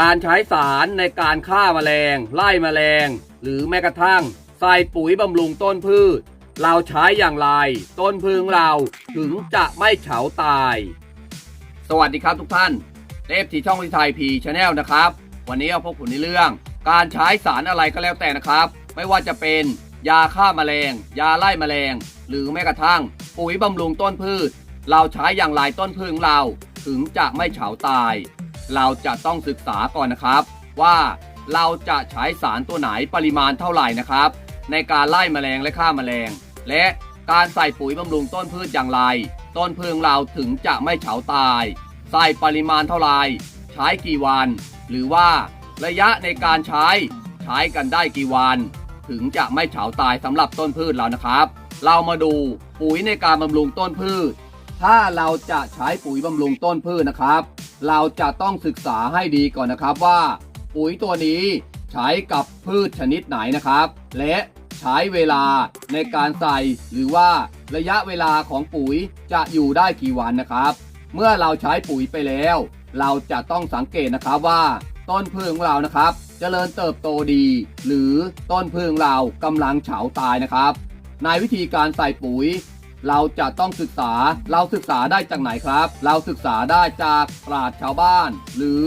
การใช้สารในการฆ่าแมลง ไล่แมลง หรือแม้กระทั่ง ใส่ปุ๋ยบำรุงต้นพืช เราใช้อย่างไร ต้นพึงเราถึงจะไม่เฉาตาย สวัสดีครับทุกท่านเทพที่ช่องวิทยพีชาแนลนะครับ วันนี้เอาพบคุณในเรื่อง การใช้สารอะไรก็แล้วแต่นะครับ ไม่ว่าจะเป็น ยาฆ่าแมลง ยาไล่แมลง หรือแม้กระทั่ง ปุ๋ยบำรุงต้นพืช เราใช้อย่างไรต้นพืชของเราถึงจะไม่เฉาตาย เราจะต้องศึกษาก่อนนะครับ ว่าเราจะใช้สารตัวไหนปริมาณเท่าไหร่นะครับ ในการไล่แมลงและฆ่าแมลง และการใส่ปุ๋ยบำรุงต้นพืชอย่างไร ต้นพืชเราถึงจะไม่เฉาตาย ใส่ปริมาณเท่าไหร่ใช้กี่วัน หรือว่าระยะในการใช้ใช้กันได้กี่วัน ถึงจะไม่เฉาตายสำหรับต้นพืชเรานะครับ เรามาดูปุ๋ยในการบำรุงต้นพืช ถ้าเราจะใช้ปุ๋ยบำรุงต้นพืชนะครับ เราจะต้องศึกษาให้ดีก่อนนะครับว่า ปุ๋ยตัวนี้ใช้กับพืชชนิดไหนนะครับ และใช้เวลาในการใส่หรือว่าระยะเวลาของปุ๋ยจะอยู่ได้กี่วันนะครับ เมื่อเราใช้ปุ๋ยไปแล้ว เราจะต้องสังเกตนะครับว่า ต้นพืชของเรานะครับเจริญเติบโตดี หรือต้นพืชของเรากำลังเฉาตายนะครับ ในวิธีการใส่ปุ๋ย เราจะต้องศึกษา เราศึกษาได้จากไหนครับ เราศึกษาได้จากปราชญ์ชาวบ้าน หรือ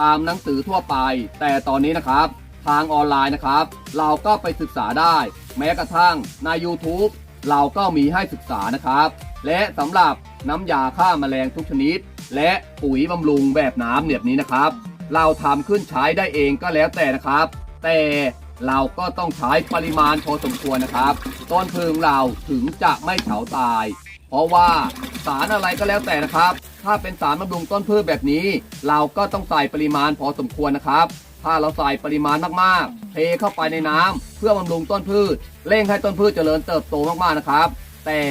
ตามหนังสือทั่วไป แต่ตอนนี้นะครับ ทางออนไลน์นะครับ เราก็ไปศึกษาได้ แม้กระทั่งใน YouTube เราก็มีให้ศึกษานะครับ และสำหรับน้ำยาฆ่าแมลงทุกชนิด และปุ๋ยบำรุงแบบน้ำแบบนี้นะครับ เราทำขึ้นใช้ได้เองก็แล้วแต่นะครับ แต่ เราก็ต้องใช้ปริมาณพอสมควรนะครับ ต้นพึงเราถึงจะไม่เฉาตาย เพราะว่าสารอะไรก็แล้วแต่นะครับ ถ้าเป็นสารบำรุงต้นพืชแบบนี้ เราก็ต้องใส่ปริมาณพอสมควรนะครับ ถ้าเราใส่ปริมาณมากๆ เทเข้าไปในน้ำเพื่อบำรุงต้นพืชเร่งให้ต้นพืชเจริญเติบโตมากๆนะครับ แต่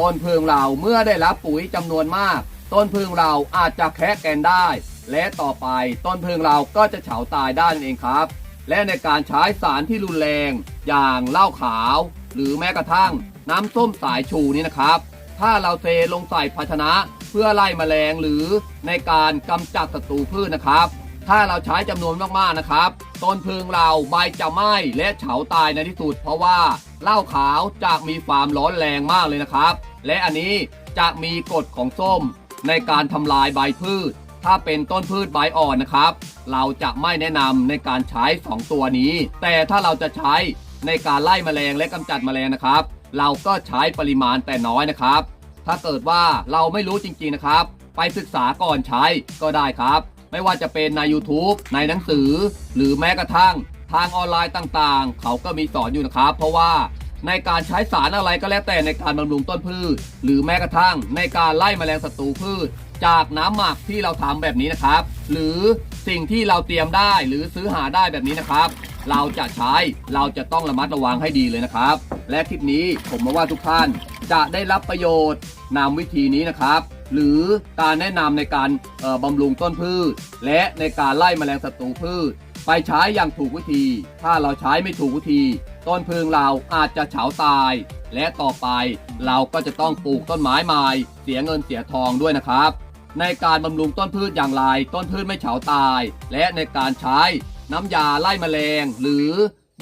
ต้นพึงเราเมื่อได้รับปุ๋ยจำนวนมาก ต้นพึงเราอาจจะแคะแกนได้ และต่อไปต้นพึงเราก็จะเฉาตายได้นั่นเองครับ และในการใช้สารที่รุนแรง อย่างเหล้าขาว หรือแม้กระทั่งน้ำส้มสายชูนี้นะครับ ถ้าเราเทลงใส่ภาชนะเพื่อไล่แมลงหรือในการกำจัดศัตรูพืชนะครับ ถ้าเราใช้จำนวนมากๆนะครับ ต้นพึงเราใบจะไหม้และเฉาตายในที่สุด เพราะว่าเหล้าขาวจะมีความร้อนแรงมากเลยนะครับ และอันนี้จะมีกฎของส้มในการทำลายใบพืช ถ้าเป็นต้นพืชใบอ่อนนะครับ เราจะไม่แนะนำในการใช้ 2 ตัวนี้ แต่ถ้าเราจะใช้ในการไล่แมลงและกำจัดแมลงนะครับ เราก็ใช้ปริมาณแต่น้อยนะครับ ถ้าเกิดว่าเราไม่รู้จริงๆนะครับ ไปศึกษาก่อนใช้ก็ได้ครับ ไม่ว่าจะเป็นใน YouTube ในหนังสือ หรือแม้กระทั่งทางออนไลน์ต่างๆ เขาก็มีสอนอยู่นะครับ เพราะว่า ในการใช้สารอะไรก็แล้วแต่ในการบำรุงต้นพืช หรือแม้กระทั่งในการไล่แมลงศัตรูพืช จากน้ำหมักที่เราทำแบบนี้นะครับ หรือสิ่งที่เราเตรียมได้หรือซื้อหาได้แบบนี้นะครับ เราจะใช้เราจะต้องระมัดระวังให้ดีเลยนะครับ และคลิปนี้ผมมาว่าทุกท่านจะได้รับประโยชน์นำวิธีนี้นะครับ หรือการแนะนำในการออบำรุงต้นพืช และในการไล่แมลงศัตรูพืช ไปใช้อย่างถูกวิธี ถ้าเราใช้ไม่ถูกวิธี ต้นพึงเราอาจจะเฉาตาย และต่อไปเราก็จะต้องปลูกต้นไม้ใหม่เสียเงินเสียทองด้วยนะครับ ในการบำรุงต้นพืชอย่างไรต้นพืชไม่เฉาตาย และในการใช้น้ำยาไล่แมลง หรือ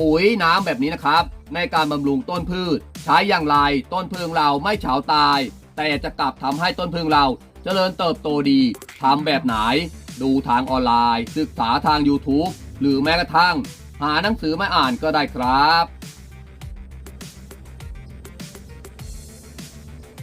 ปุ๋ยน้ำแบบนี้นะครับ ในการบำรุงต้นพืช ใช้อย่างไรต้นพึงเราไม่เฉาตาย แต่จะกลับทำให้ต้นพึงเราเจริญเติบโตดีทำแบบไหน ดูทางออนไลน์ ศึกษาทาง YouTube หรือแม้กระทั่ง หาหนังสือมาอ่านก็ได้ครับ